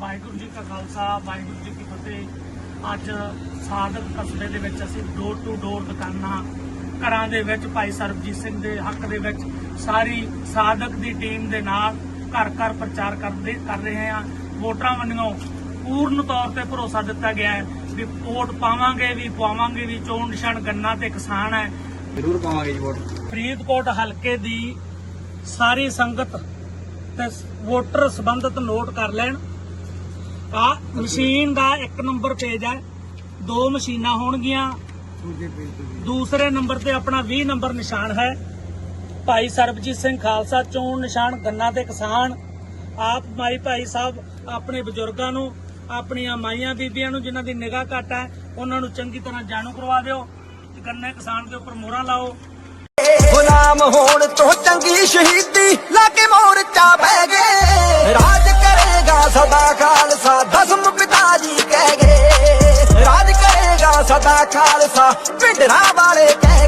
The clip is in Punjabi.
ਵਾਹਿਗੁਰੂ ਜੀ ਕਾ ਖਾਲਸਾ ਵਾਹਿਗੁਰੂ ਜੀ ਕੀ ਫਤਿਹ। ਅੱਜ ਸਾਧਕ ਕਸਬੇ ਦੇ ਵਿੱਚ ਅਸੀਂ ਡੋਰ ਟੂ ਡੋਰ ਦੁਕਾਨਾਂ ਘਰਾਂ ਦੇ ਵਿੱਚ ਭਾਈ ਸਰਬਜੀਤ ਸਿੰਘ ਦੇ ਹੱਕ ਦੇ ਵਿੱਚ ਸਾਰੀ ਸਾਧਕ ਦੀ ਟੀਮ ਦੇ ਨਾਲ ਘਰ ਘਰ ਪ੍ਰਚਾਰ ਕਰਦੇ ਕਰ ਰਹੇ ਹਾਂ। ਵੋਟਰਾਂ ਵੱਲੋਂ ਪੂਰਨ ਤੌਰ ਤੇ ਭਰੋਸਾ ਦਿੱਤਾ ਗਿਆ ਹੈ ਵੀ ਵੋਟ ਪਾਵਾਂਗੇ ਵੀ ਪਵਾਵਾਂਗੇ ਵੀ ਚੋਣ ਨਿਸ਼ਾਨ ਗੰਨਾ ਤੇ ਕਿਸਾਨ ਹੈ। ਜ਼ਰੂਰ ਪਾਵਾਂਗੇ ਵੋਟ। ਫਰੀਦਕੋਟ ਹਲਕੇ ਦੀ ਸਾਰੀ ਸੰਗਤ ਤੇ ਵੋਟਰ ਸੰਬੰਧਤ ਨੋਟ ਕਰ ਲੈਣ। ਆ ਮਸ਼ੀਨ ਦਾ ਇੱਕ ਨੰਬਰ ਪੇਜ ਹੈ। ਦੋ ਮਸ਼ੀਨਾਂ ਹੋਣਗੀਆਂ। ਦੂਸਰੇ ਨੰਬਰ ਤੇ ਆਪਣਾ 20 ਨੰਬਰ ਨਿਸ਼ਾਨ ਹੈ। ਭਾਈ ਸਰਬਜੀਤ ਸਿੰਘ ਖਾਲਸਾ ਚੋਣ ਨਿਸ਼ਾਨ ਗੰਨਾ ਤੇ ਕਿਸਾਨ। ਆਪ ਮਾਈ ਭਾਈ ਸਾਹਿਬ ਆਪਣੇ ਬਜ਼ੁਰਗਾਂ ਨੂੰ ਆਪਣੀਆਂ ਮਾਈਆਂ ਬੀਬੀਆਂ ਨੂੰ ਜਿਨ੍ਹਾਂ ਦੀ ਨਿਗਾਹ ਘੱਟ ਹੈ ਉਹਨਾਂ ਨੂੰ ਚੰਗੀ ਤਰ੍ਹਾਂ ਜਾਣੂ ਕਰਵਾ ਦਿਓ। ਗੰਨੇ ਕਿਸਾਨ ਦੇ ਉੱਪਰ ਮੋਹਰਾਂ ਲਾਓ। ਗੁਲਾਮ ਹੋਣ ਤੋਂ ਚੰਗੀ ਸ਼ਹੀਦੀ ਖਾਲਸਾ ਪਿੰਡਰਾਂ ਵਾਲੇ ਕਹਿ ਗਏ